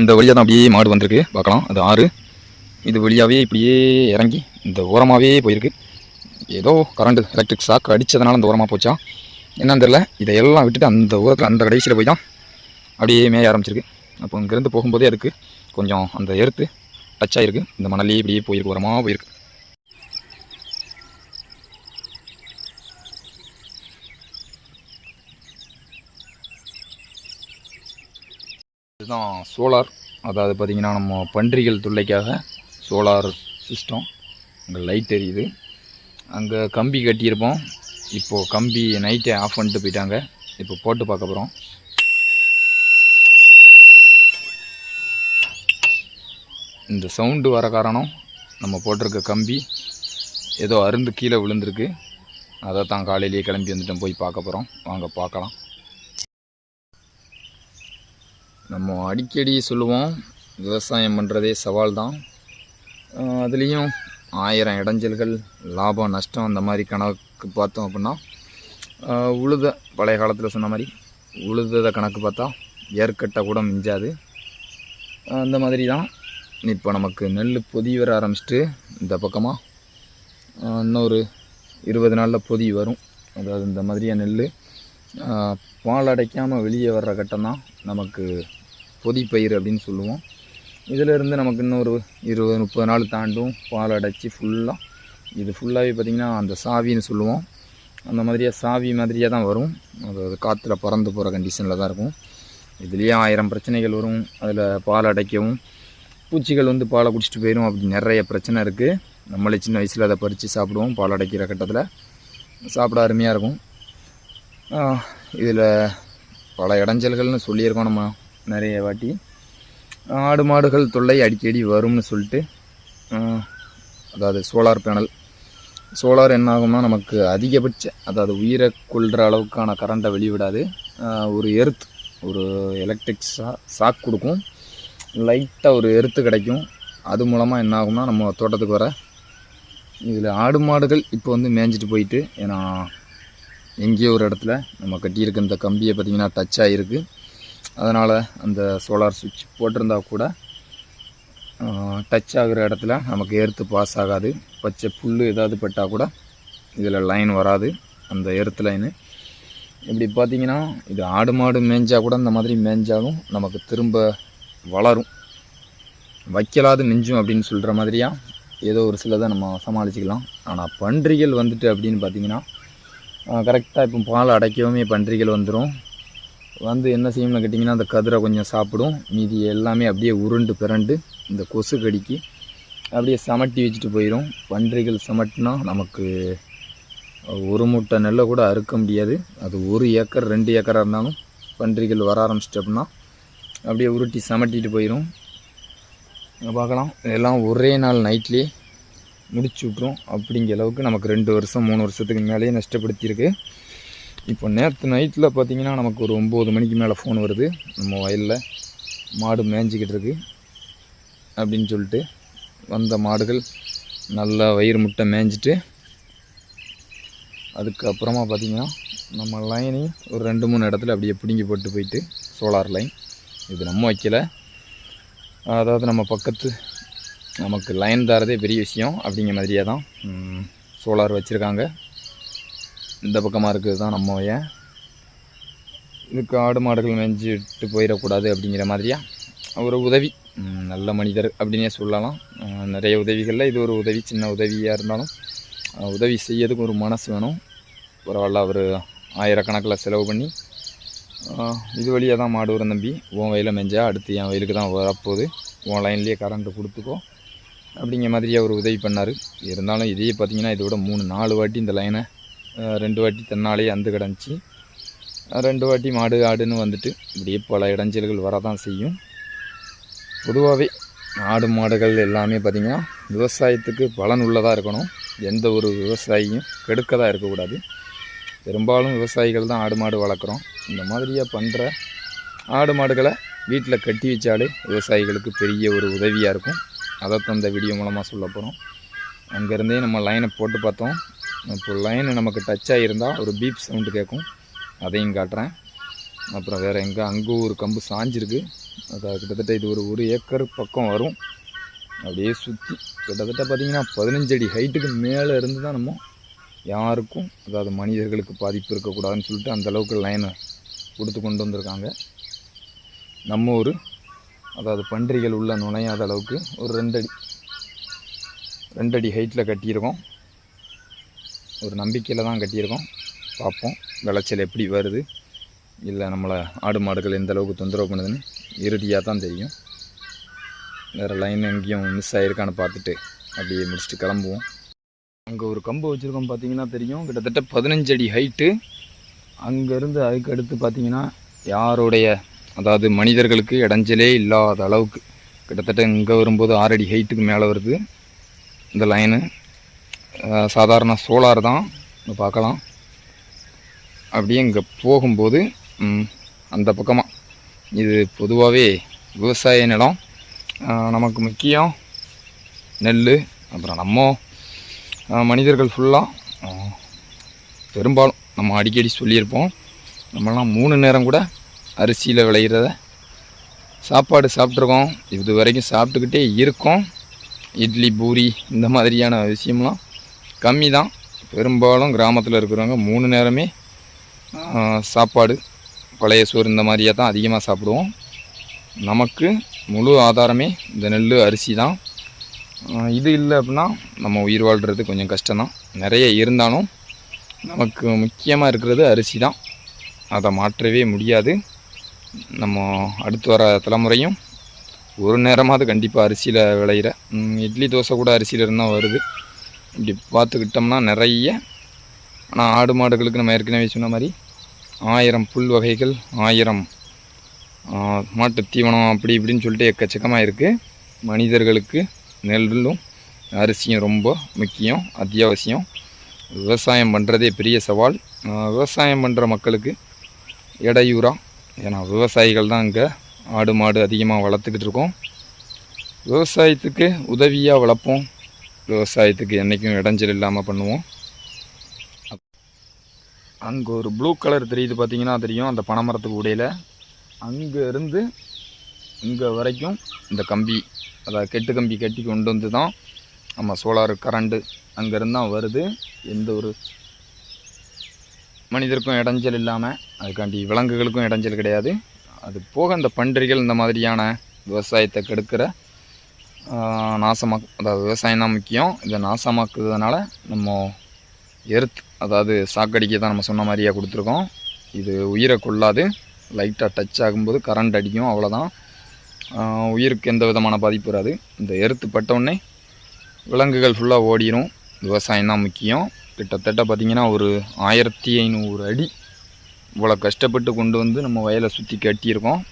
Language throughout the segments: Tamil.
இந்த வழியாக தான் அப்படியே மாடு வந்திருக்கு. பார்க்கலாம். அது ஆறு. இது வழியாகவே இப்படியே இறங்கி இந்த ஓரமாகவே போயிருக்கு. ஏதோ கரண்ட்டு எலக்ட்ரிக் ஷாக் அடித்ததுனால அந்த ஓரமாக போச்சா? என்னன்னு தெரில இதையெல்லாம் விட்டுட்டு அந்த ஓரத்தில் அந்த கடைசியில் போய் தான் அப்படியே மேய ஆரம்பிச்சிருக்கு. அப்போ இங்கேருந்து போகும்போதே அதுக்கு கொஞ்சம் அந்த எருத்து டச் ஆகிருக்கு இந்த மணலே இப்படியே போயிருக்கு. ஓரமாக போயிருக்கு. இதுதான் சோலார். அதாவது பார்த்திங்கன்னா நம்ம பன்றிகள் தொல்லைக்காக சோலார் சிஸ்டம் அங்கே லைட் எரியுது. அங்கே கம்பி கட்டியிருப்போம். இப்போது கம்பி நைட்டே ஆஃப் பண்ணிட்டு போயிட்டாங்க. இப்போ போட்டு பார்க்க போகிறோம் இந்த சவுண்டு வர காரணம் நம்ம போட்டிருக்க கம்பி ஏதோ அருந்து கீழே விழுந்திருக்கு. அதை தான் காலையிலேயே கிளம்பி வந்துட்டோம். போய் பார்க்க போகிறோம் வாங்க பார்க்கலாம். நம்ம அடிக்கடி சொல்லுவோம் விவசாயம் பண்ணுறதே சவால் தான் அதுலேயும் ஆயிரம் இடைஞ்சல்கள் லாபம் நஷ்டம் அந்த மாதிரி கணக்கு பார்த்தோம் அப்படின்னா உழுத பழைய காலத்தில் சொன்ன மாதிரி உழுததை கணக்கு பார்த்தா ஏற்கட்டை கூட மிஞ்சாது. அந்த மாதிரி தான் இப்போ நமக்கு நெல் பொதி வர ஆரம்பிச்சிட்டு இந்த பக்கமாக இன்னொரு இருபது நாளில் பொதி வரும். அதாவது இந்த மாதிரியாக நெல் பால் அடைக்காமல் வெளியே வர்ற கட்டம் தான் நமக்கு பொதிப்பயிர் அப்படின்னு சொல்லுவோம். இதிலிருந்து நமக்கு இன்னொரு இருபது முப்பது நாள் தாண்டும் பால் அடைச்சி ஃபுல்லாக இது ஃபுல்லாகவே பார்த்திங்கன்னா அந்த சாவின்னு சொல்லுவோம். அந்த மாதிரியாக சாவி மாதிரியாக தான் வரும். அதாவது காற்றுல பறந்து போகிற கண்டிஷனில் தான் இருக்கும். இதுலேயே ஆயிரம் பிரச்சனைகள் வரும். அதில் பால் அடைக்கவும் பூச்சிகள் வந்து பாலை குடிச்சிட்டு போயிடும் அப்படி நிறைய பிரச்சனை இருக்குது நம்மளே சின்ன வயசில் அதை பறித்து சாப்பிடுவோம் பால் அடைக்கிற கட்டத்தில். சாப்பிட அருமையாக இருக்கும். இதில் பல இடைஞ்சல்கள்னு சொல்லியிருக்கோம் நம்ம. நிறைய வாட்டி. ஆடு மாடுகள் தொல்லை அடிக்கடி வரும்னு சொல்லிட்டு அதாவது சோலார் பேனல். சோலார் என்ன ஆகும்னா நமக்கு அதிகபட்ச அதாவது உயிரை கொள்கிற அளவுக்கான கரண்ட்டை வெளிவிடாது. ஒரு எர்த் ஒரு எலக்ட்ரிக் ஷா ஷாக் கொடுக்கும். லைட்டாக ஒரு எர்த்து கிடைக்கும். அது மூலமாக என்ன ஆகும்னா நம்ம தோட்டத்துக்கு வர இதில் ஆடு மாடுகள் இப்போ வந்து மேய்ஞ்சிட்டு போயிட்டு ஏன்னா எங்கேயோ ஒரு இடத்துல நம்ம கட்டியிருக்க இந்த கம்பியை பார்த்திங்கன்னா டச் ஆகிருக்கு அதனால் அந்த சோலார் சுவிட்ச் போட்டிருந்தா கூட டச் ஆகிற இடத்துல நமக்கு எர்த்து பாஸ் ஆகாது. பச்சை புல் ஏதாவது பட்டால் கூட இதில் லைன் வராது. அந்த எர்த்து லைனு இப்படி பார்த்தீங்கன்னா இது ஆடு மாடு மேஞ்சால் கூட இந்த மாதிரி மேய்ஞ்சாலும் நமக்கு திரும்ப வளரும். வைக்கலாது மிஞ்சும் அப்படின்னு சொல்கிற மாதிரியா ஏதோ ஒரு சிலதை நம்ம சமாளிச்சிக்கலாம். ஆனால் பன்றிகள் வந்துட்டு அப்படின்னு பார்த்தீங்கன்னா கரெக்டாக இப்போ பால் அடைக்கவுமே பன்றிகள் வந்துடும் வந்து என்ன செய்யும்னு கேட்டிங்கன்னா அந்த கதிரை கொஞ்சம் சாப்பிடும். மீதி எல்லாமே அப்படியே உருண்டு பிறண்டு இந்த கொசு கடிக்கு. அப்படியே சமட்டி வச்சுட்டு போயிடும் பன்றிகள் சமட்டினா நமக்கு ஒரு மூட்டை நெல்லை கூட அறுக்க முடியாது. அது ஒரு ஏக்கர் ரெண்டு ஏக்கராக இருந்தாலும் பன்றிகள் வர ஆரம்பிச்சிட்டப்புன்னா அப்படியே உருட்டி சமட்டிட்டு போயிடும் பார்க்கலாம். எல்லாம் ஒரே நாள் நைட்லேயே முடிச்சு விட்ரும் அப்படிங்கிற அளவுக்கு நமக்கு ரெண்டு வருஷம் மூணு வருஷத்துக்கு மேலேயே நஷ்டப்படுத்தியிருக்கு. இப்போ நேற்று நைட்டில் பார்த்தீங்கன்னா நமக்கு ஒரு ஒம்பது மணிக்கு மேலே ஃபோன் வருது. நம்ம வயலில் மாடு மேய்ஞ்சிக்கிட்டு இருக்கு. அப்படின்னு சொல்லிட்டு வந்த மாடுகள் நல்லா வயிறு முட்டை மேய்ஞ்சிட்டு அதுக்கப்புறமா பார்த்திங்கன்னா நம்ம லைனையும் ஒரு ரெண்டு மூணு இடத்துல அப்படியே பிடுங்கி போட்டு போயிட்டு சோலார் லைன் இது நம்ம வைக்கல. அதாவது நம்ம பக்கத்து நமக்கு லைன் தரதே பெரிய விஷயம் அப்படிங்கிற மாதிரியே தான் சோலார் வச்சுருக்காங்க. இந்த பக்கமாக இருக்கிறது தான் நம்ம ஏன்? இதுக்கு ஆடு மாடுகள் மேய்ஞ்சிட்டு போயிடக்கூடாது அப்படிங்கிற மாதிரியா? ஒரு உதவி. நல்ல மனிதர் அப்படின்னே சொல்லலாம். நிறைய உதவிகளில் இது ஒரு உதவி சின்ன உதவியாக இருந்தாலும் உதவி செய்யறதுக்கு ஒரு மனசு வேணும். பரவாயில்ல அவர் ஆயிரக்கணக்கில் செலவு பண்ணி இது வழியாக தான் மாடு வரும் தம்பி. உன் வயலில் மேய்ஞ்சா அடுத்து என் வயலுக்கு தான் வரப்போகுது. உன் லைன்லேயே கரண்ட்டு கொடுத்துக்கோ. அப்படிங்கிற மாதிரியே அவர் உதவி பண்ணார். இருந்தாலும் இதையே பார்த்திங்கன்னா இதோட மூணு நாலு வாட்டி இந்த லைனை ரெண்டு வாட்டி தன்னாலேயே அந்து கிடந்துச்சு. ரெண்டு வாட்டி மாடு ஆடுன்னு வந்துட்டு இப்படியே பல இடைஞ்சல்கள் வரதான் செய்யும். பொதுவாகவே ஆடு மாடுகள் எல்லாமே பார்த்திங்கன்னா விவசாயத்துக்கு பலன் உள்ளதாக இருக்கணும். எந்த ஒரு விவசாயியும் கெடுக்கதாக இருக்கக்கூடாது. பெரும்பாலும் விவசாயிகள் தான் ஆடு மாடு வளர்க்குறோம். இந்த மாதிரியாக பண்ணுற ஆடு மாடுகளை வீட்டில் கட்டி வச்சாலே விவசாயிகளுக்கு பெரிய ஒரு உதவியாக இருக்கும். அதை இந்த வீடியோ மூலமாக சொல்ல போகிறோம் அங்கேருந்தே நம்ம லைனை போட்டு பார்த்தோம். இப்போ லைன் நமக்கு டச் ஆகியிருந்தால் ஒரு பீப் சவுண்டு கேட்கும் அதையும் காட்டுறேன். அப்புறம் வேறு எங்கே அங்கே ஒரு கம்பு சாஞ்சிருக்கு. அது கிட்டத்தட்ட இது ஒரு ஒரு ஏக்கர் பக்கம் வரும். அப்படியே சுற்றி கிட்டத்தட்ட பார்த்தீங்கன்னா பதினஞ்சு அடி ஹைட்டுக்கு மேலே இருந்து தான் நம்ம யாருக்கும் அதாவது மனிதர்களுக்கு பாதிப்பு இருக்கக்கூடாதுன்னு சொல்லிட்டு அந்தளவுக்கு லைனை கொடுத்து கொண்டு வந்திருக்காங்க. நம்ம ஒரு அதாவது பன்றிகள் உள்ள நுழையாத அளவுக்கு ஒரு ரெண்டடி ரெண்டடி ஹைட்டில் கட்டியிருக்கோம். ஒரு நம்பிக்கையில் தான் கட்டியிருக்கோம். பார்ப்போம் விளைச்சல் எப்படி வருது. இல்லை நம்மளை ஆடு மாடுகள் எந்த அளவுக்கு தொந்தரவு பண்ணுதுன்னு இறுதியாக தான் தெரியும். வேறு லைன் எங்கேயும் மிஸ் ஆகிருக்கான்னு பார்த்துட்டு அப்படியே முடிச்சுட்டு கிளம்புவோம். அங்கே ஒரு கம்பு வச்சுருக்கோம் பார்த்தீங்கன்னா தெரியும். கிட்டத்தட்ட பதினஞ்சு அடி ஹைட்டு அங்கேருந்து அதுக்கு அடுத்து பார்த்தீங்கன்னா யாருடைய அதாவது மனிதர்களுக்கு இடைஞ்சலே இல்லாத அளவுக்கு கிட்டத்தட்ட இங்கே வரும்போது ஆறடி ஹைட்டுக்கு மேலே வருது. இந்த லைனு சாதாரண சோலார் தான். இங்கே பார்க்கலாம். அப்படியே இங்கே போகும்போது அந்த பக்கமாக இது பொதுவாகவே விவசாய நிலம். நமக்கு முக்கியம் நெல் அப்புறம் நம்ம மனிதர்கள் ஃபுல்லாக பெரும்பாலும் நம்ம அடிக்கடி சொல்லியிருப்போம். நம்மலாம் மூணு நேரம் கூட அரிசியில் விளையிறத சாப்பாடு சாப்பிட்ருக்கோம் இது வரைக்கும் சாப்பிட்டுக்கிட்டே இருக்கோம். இட்லி பூரி இந்த மாதிரியான விஷயம்லாம் கம்மி தான் பெரும்பாலும் கிராமத்தில் இருக்கிறவங்க மூணு நேரமே சாப்பாடு பழைய சோறு இந்த மாதிரியே தான் அதிகமாக சாப்பிடுவோம். நமக்கு முழு ஆதாரமே இந்த நெல் அரிசி தான். இது இல்லை அப்படின்னா நம்ம உயிர் வாழ்கிறது கொஞ்சம் கஷ்டம்தான். நிறைய இருந்தாலும் நமக்கு முக்கியமாக இருக்கிறது அரிசி தான். அதை மாற்றவே முடியாது. நம்ம அடுத்து வர தலைமுறையும் ஒரு நேரமாவது கண்டிப்பாக அரிசியில் விளையிற இட்லி தோசை கூட அரிசியில் இருந்தால் வருது. இப்படி பார்த்துக்கிட்டோம்னா நிறைய. ஆனால் ஆடு மாடுகளுக்கு நம்ம ஏற்கனவே சொன்ன மாதிரி ஆயிரம் புல் வகைகள் ஆயிரம் மாட்டு தீவனம் அப்படி இப்படின்னு சொல்லிட்டு எக்கச்சக்கமாக இருக்குது மனிதர்களுக்கு நெல்லும் அரிசியும் ரொம்ப முக்கியம் அத்தியாவசியம். விவசாயம் பண்ணுறதே பெரிய சவால். விவசாயம் பண்ணுற மக்களுக்கு இடையூறா? ஏன்னா விவசாயிகள் தான் இங்கே ஆடு மாடு அதிகமாக வளர்த்துக்கிட்டு இருக்கோம். விவசாயத்துக்கு உதவியாக வளர்ப்போம். விவசாயத்துக்கு என்றைக்கும் இடைஞ்சல் இல்லாமல் பண்ணுவோம். அங்கே ஒரு ப்ளூ கலர் தெரியுது பார்த்திங்கன்னா தெரியும் அந்த பனைமரத்துக்கு உடையில. அங்கேருந்து இங்கே வரைக்கும் இந்த கம்பி அதாவது கெட்டு கம்பி கட்டி கொண்டு வந்து தான் நம்ம சோலார் கரண்ட்டு அங்கேருந்து தான் வருது. எந்த ஒரு மனிதருக்கும் இடைஞ்சல் இல்லாமல் அதுக்காண்டி விலங்குகளுக்கும் இடைஞ்சல் கிடையாது. அது போக இந்த பன்றிகள் இந்த மாதிரியான விவசாயத்தை கெடுக்கிற நாசமாக அதாவது விவசாயம் தான் முக்கியம். இதை நாசமாக்குறதுனால நம்ம எர்த் அதாவது சாக்கடிக்க தான் நம்ம சொன்ன மாதிரியே கொடுத்துருக்கோம். இது உயிரை கொள்ளாது. லைட்டாக டச் ஆகும்போது கரண்ட் அடிக்கும். அவ்வளோதான் உயிருக்கு எந்த விதமான பாதிப்பு வராது. இந்த எர்த்து பட்டவுடனே விலங்குகள் ஃபுல்லாக ஓடிடும் விவசாயம் தான் முக்கியம். கிட்டத்தட்ட பார்த்திங்கன்னா ஒரு ஆயிரத்தி ஐநூறு அடி இவ்வளோ கஷ்டப்பட்டு கொண்டு வந்து நம்ம வயலை சுற்றி கட்டியிருக்கோம்.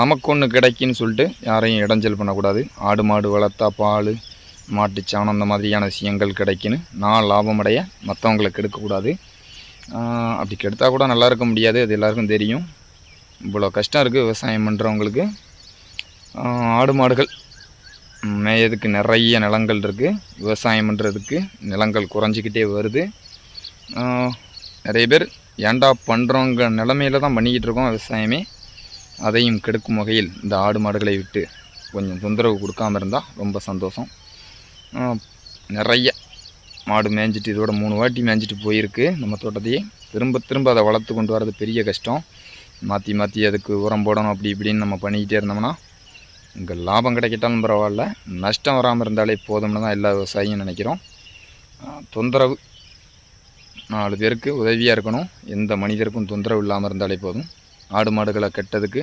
நமக்கு ஒன்று கிடைக்குன்னு சொல்லிட்டு யாரையும் இடைஞ்சல் பண்ணக்கூடாது. ஆடு மாடு வளர்த்தா பால் மாட்டுச்சாணம் அந்த மாதிரியான விஷயங்கள் கிடைக்குன்னு நான் லாபம் அடைய மற்றவங்களை கெடுக்கக்கூடாது. அப்படி கெடுத்தால் கூட நல்லா இருக்க முடியாது அது எல்லாருக்கும் தெரியும். இவ்வளோ கஷ்டம் இருக்குது விவசாயம் பண்ணுறவங்களுக்கு ஆடு மாடுகள் மேயதுக்கு நிறைய நிலங்கள் இருக்குது விவசாயம் பண்ணுறதுக்கு நிலங்கள் குறைஞ்சிக்கிட்டே வருது. நிறைய பேர் ஏன்டா பண்ணுறவங்க நிலமையில தான் பண்ணிக்கிட்டு இருக்கோம் விவசாயமே. அதையும் கெடுக்கும் வகையில் இந்த ஆடு மாடுகளை விட்டு கொஞ்சம் தொந்தரவு கொடுக்காம இருந்தால் ரொம்ப சந்தோஷம். நிறைய மாடு மேய்ஞ்சிட்டு இதோட மூணு வாட்டி மேய்ஞ்சிட்டு போயிருக்கு. நம்ம தோட்டத்தையே திரும்ப திரும்ப அதை வளர்த்து கொண்டு வரது பெரிய கஷ்டம். மாற்றி மாற்றி அதுக்கு உரம் போடணும் அப்படி இப்படின்னு நம்ம பண்ணிக்கிட்டே இருந்தோம்னா இங்கே லாபம் கிடைக்கிட்டாலும் பரவாயில்ல. நஷ்டம் வராமல் இருந்தாலே போதும்னு தான் எல்லா விவசாயியும் நினைக்கிறோம். தொந்தரவு நாலு பேருக்கு உதவியாக இருக்கணும். எந்த மனிதருக்கும் தொந்தரவு இல்லாமல் இருந்தாலே போதும். ஆடு மாடுகளை கெட்டதுக்கு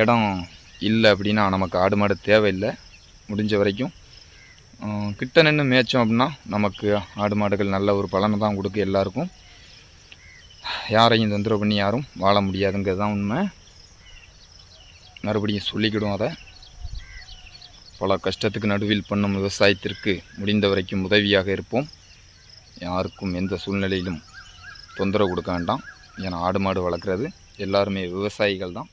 இடம் இல்லை அப்படின்னா நமக்கு ஆடு மாடு தேவையில்லை. முடிஞ்ச வரைக்கும் கிட்ட நின்று மேய்ச்சோம் அப்படின்னா நமக்கு ஆடு மாடுகள் நல்ல ஒரு பலனை தான் கொடுக்கு எல்லாருக்கும். யாரையும் தொந்தரவு பண்ணி யாரும் வாழ முடியாதுங்கிறது தான் உண்மை. மறுபடியும் சொல்லிக்கிடும் அதை. பல கஷ்டத்துக்கு நடுவில் பண்ணும் விவசாயத்திற்கு முடிந்த வரைக்கும் உதவியாக இருப்போம். யாருக்கும் எந்த சூழ்நிலையிலும் தொந்தரவு கொடுக்க வேண்டாம். ஏன்னா ஆடு மாடு வளர்க்குறது எல்லாருமே விவசாயிகள் தான்